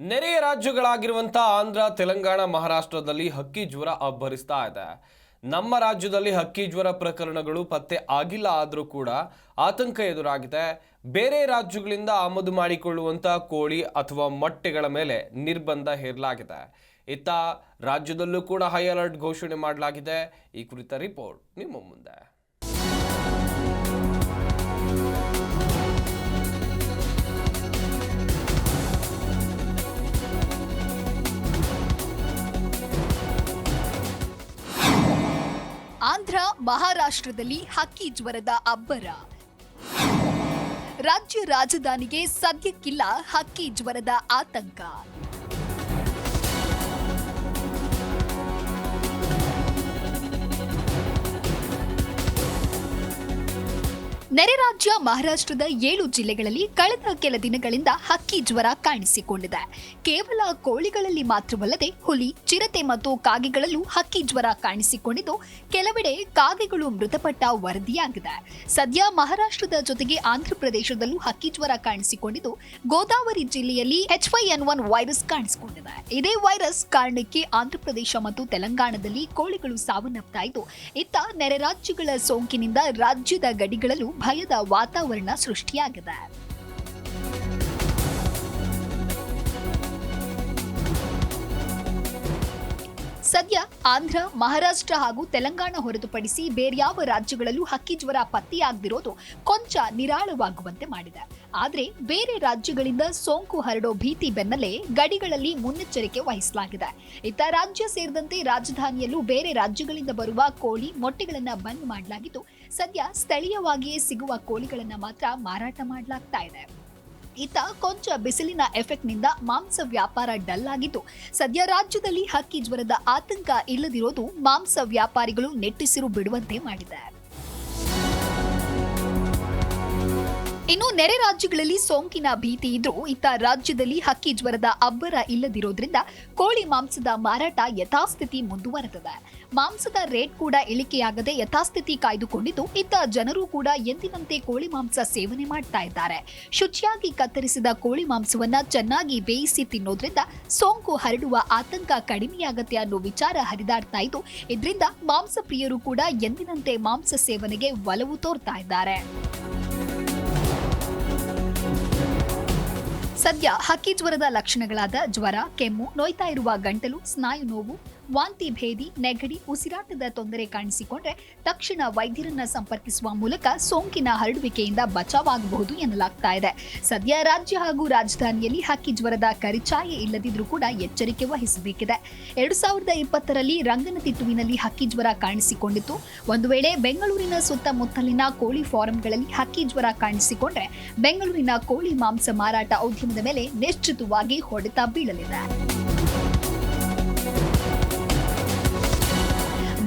ನೆರೆಯ ರಾಜ್ಯಗಳಾಗಿರುವಂಥ ಆಂಧ್ರ, ತೆಲಂಗಾಣ, ಮಹಾರಾಷ್ಟ್ರದಲ್ಲಿ ಹಕ್ಕಿ ಜ್ವರ ಅಬ್ಬರಿಸ್ತಾ ಇದೆ. ನಮ್ಮ ರಾಜ್ಯದಲ್ಲಿ ಹಕ್ಕಿ ಜ್ವರ ಪ್ರಕರಣಗಳು ಪತ್ತೆ ಆಗಿಲ್ಲ ಆದರೂ ಕೂಡ ಆತಂಕ ಎದುರಾಗಿದೆ. ಬೇರೆ ರಾಜ್ಯಗಳಿಂದ ಆಮದು ಮಾಡಿಕೊಳ್ಳುವಂತ ಕೋಳಿ ಅಥವಾ ಮೊಟ್ಟೆಗಳ ಮೇಲೆ ನಿರ್ಬಂಧ ಹೇರಲಾಗಿದೆ. ಇತ್ತ ರಾಜ್ಯದಲ್ಲೂ ಕೂಡ ಹೈ ಅಲರ್ಟ್ ಘೋಷಣೆ ಮಾಡಲಾಗಿದೆ. ಈ ಕುರಿತ ರಿಪೋರ್ಟ್ ನಿಮ್ಮ ಮುಂದೆ. ಆಂಧ್ರ ಮಹಾರಾಷ್ಟ್ರದಲ್ಲಿ ಹಕ್ಕಿ ಜ್ವರದ ಅಬ್ಬರ. ರಾಜ್ಯ ರಾಜಧಾನಿಗೆ ಸದ್ಯಕ್ಕಿಲ್ಲ ಹಕ್ಕಿ ಜ್ವರದ ಆತಂಕ. ನೆರೆ ರಾಜ್ಯ ಮಹಾರಾಷ್ಟ್ರದ ಏಳು ಜಿಲ್ಲೆಗಳಲ್ಲಿ ಕಳೆದ ಕೆಲ ದಿನಗಳಿಂದ ಹಕ್ಕಿ ಜ್ವರ ಕಾಣಿಸಿಕೊಂಡಿದೆ. ಕೇವಲ ಕೋಳಿಗಳಲ್ಲಿ ಮಾತ್ರವಲ್ಲದೆ ಹುಲಿ, ಚಿರತೆ ಮತ್ತು ಕಾಗೆಗಳಲ್ಲೂ ಹಕ್ಕಿ ಜ್ವರ ಕಾಣಿಸಿಕೊಂಡಿದ್ದು, ಕೆಲವೆಡೆ ಕಾಗೆಗಳು ಮೃತಪಟ್ಟ ವರದಿಯಾಗಿದೆ. ಸದ್ಯ ಮಹಾರಾಷ್ಟ್ರದ ಜೊತೆಗೆ ಆಂಧ್ರಪ್ರದೇಶದಲ್ಲೂ ಹಕ್ಕಿ ಜ್ವರ ಕಾಣಿಸಿಕೊಂಡಿದ್ದು, ಗೋದಾವರಿ ಜಿಲ್ಲೆಯಲ್ಲಿ H Y N one virus ಕಾಣಿಸಿಕೊಂಡಿದೆ. ಇದೇ ವೈರಸ್ ಕಾರಣಕ್ಕೆ ಆಂಧ್ರಪ್ರದೇಶ ಮತ್ತು ತೆಲಂಗಾಣದಲ್ಲಿ ಕೋಳಿಗಳು ಸಾವನ್ನಪ್ತಾ ಇದ್ದು, ಇತ್ತ ನೆರೆ ರಾಜ್ಯಗಳ ಸೋಂಕಿನಿಂದ ರಾಜ್ಯದ ಗಡಿಗಳಲ್ಲೂ ಭಯದ ವಾತಾವರಣ ಸೃಷ್ಟಿಯಾಗಿದೆ. ಸದ್ಯ ಆಂಧ್ರ, ಮಹಾರಾಷ್ಟ್ರ ಹಾಗೂ ತೆಲಂಗಾಣ ಹೊರತುಪಡಿಸಿ ಬೇರ್ಯಾವ ರಾಜ್ಯಗಳಲ್ಲೂ ಹಕ್ಕಿ ಜ್ವರ ಪತ್ತೆಯಾಗದಿರೋದು ಕೊಂಚ ನಿರಾಳವಾಗುವಂತೆ ಮಾಡಿದೆ. ಆದರೆ ಬೇರೆ ರಾಜ್ಯಗಳಿಂದ ಸೋಂಕು ಹರಡೋ ಭೀತಿ ಬೆನ್ನಲ್ಲೇ ಗಡಿಗಳಲ್ಲಿ ಮುನ್ನೆಚ್ಚರಿಕೆ ವಹಿಸಲಾಗಿದೆ. ಇತ್ತ ರಾಜ್ಯ ಸೇರಿದಂತೆ ರಾಜಧಾನಿಯಲ್ಲೂ ಬೇರೆ ರಾಜ್ಯಗಳಿಂದ ಬರುವ ಕೋಳಿ ಮೊಟ್ಟೆಗಳನ್ನು ಬಂದ್ ಮಾಡಲಾಗಿದ್ದು, ಸದ್ಯ ಸ್ಥಳೀಯವಾಗಿಯೇ ಸಿಗುವ ಕೋಳಿಗಳನ್ನು ಮಾತ್ರ ಮಾರಾಟ ಮಾಡಲಾಗ್ತಾ ಇದೆ. ಇತ್ತ ಕೊಂಚ ಬಿಸಿಲಿನ ಎಫೆಕ್ಟ್ನಿಂದ ಮಾಂಸ ವ್ಯಾಪಾರ ಡಲ್ ಆಗಿದ್ದು ಸದ್ಯ ರಾಜ್ಯದಲ್ಲಿ ಹಕ್ಕಿ ಜ್ವರದ ಆತಂಕ ಇಲ್ಲದಿರೋದು ಮಾಂಸ ವ್ಯಾಪಾರಿಗಳು ನೆಟ್ಟಿಸಿರು ಬಿಡುವಂತೆ ಮಾಡಿದೆ ಇನ್ನು ನೆರೆ ರಾಜ್ಯಗಳಲ್ಲಿ ಸೋಂಕಿನ ಭೀತಿ ಇದ್ರೂ ಇತ್ತ ರಾಜ್ಯದಲ್ಲಿ ಹಕ್ಕಿ ಜ್ವರದ ಅಬ್ಬರ ಇಲ್ಲದಿರೋದ್ರಿಂದ ಕೋಳಿ ಮಾಂಸದ ಮಾರಾಟ ಯಥಾಸ್ಥಿತಿ ಮುಂದುವರೆದಿದೆ. ಮಾಂಸದ ರೇಟ್ ಕೂಡ ಇಳಿಕೆಯಾಗದೆ ಯಥಾಸ್ಥಿತಿ ಕಾಯ್ದುಕೊಂಡಿದ್ದು, ಇತ್ತ ಜನರು ಕೂಡ ಎಂದಿನಂತೆ ಕೋಳಿ ಮಾಂಸ ಸೇವನೆ ಮಾಡ್ತಾ ಇದ್ದಾರೆ. ಶುಚಿಯಾಗಿ ಕತ್ತರಿಸಿದ ಕೋಳಿ ಮಾಂಸವನ್ನ ಚೆನ್ನಾಗಿ ಬೇಯಿಸಿ ತಿನ್ನೋದ್ರಿಂದ ಸೋಂಕು ಹರಡುವ ಆತಂಕ ಕಡಿಮೆಯಾಗತ್ತೆ ಅನ್ನೋ ವಿಚಾರ ಹರಿದಾಡ್ತಾ ಇದ್ದು, ಇದರಿಂದ ಮಾಂಸ ಪ್ರಿಯರು ಕೂಡ ಎಂದಿನಂತೆ ಮಾಂಸ ಸೇವನೆಗೆ ಒಲವು ತೋರ್ತಾ ಇದ್ದಾರೆ. ಸದ್ಯ ಹಕ್ಕಿ ಜ್ವರದ ಲಕ್ಷಣಗಳಾದ ಜ್ವರ ಕೆಮ್ಮು ನೋಯ್ತಾ ಇರುವ ಗಂಟಲು ಸ್ನಾಯು ನೋವು ವಾಂತಿ ಭೇದಿ, ನೆಗಡಿ, ಉಸಿರಾಟದ ತೊಂದರೆ ಕಾಣಿಸಿಕೊಂಡ್ರೆ ತಕ್ಷಣ ವೈದ್ಯರನ್ನ ಸಂಪರ್ಕಿಸುವ ಮೂಲಕ ಸೋಂಕಿನ ಹರಡುವಿಕೆಯಿಂದ ಬಚಾವಾಗಬಹುದು ಎನ್ನಲಾಗ್ತಾ ಇದೆ. ಸದ್ಯ ರಾಜ್ಯ ಹಾಗೂ ರಾಜಧಾನಿಯಲ್ಲಿ ಹಕ್ಕಿ ಜ್ವರದ ಕರಿಚಾಯೆ ಇಲ್ಲದಿದ್ರೂ ಕೂಡ ಎಚ್ಚರಿಕೆ ವಹಿಸಬೇಕಿದೆ. ಎರಡು ಸಾವಿರದ ಇಪ್ಪತ್ತರಲ್ಲಿ ರಂಗನತಿಟ್ಟುವಿನಲ್ಲಿ ಹಕ್ಕಿ ಜ್ವರ ಕಾಣಿಸಿಕೊಂಡಿತ್ತು. ಒಂದು ವೇಳೆ ಬೆಂಗಳೂರಿನ ಸುತ್ತಮುತ್ತಲಿನ ಕೋಳಿ ಫಾರಂಗಳಲ್ಲಿ ಹಕ್ಕಿ ಜ್ವರ ಕಾಣಿಸಿಕೊಂಡ್ರೆ ಬೆಂಗಳೂರಿನ ಕೋಳಿ ಮಾಂಸ ಮಾರಾಟ ಉದ್ಯಮದ ಮೇಲೆ ನಿಶ್ಚಿತವಾಗಿ ಹೊಡೆತ ಬೀಳಲಿದೆ.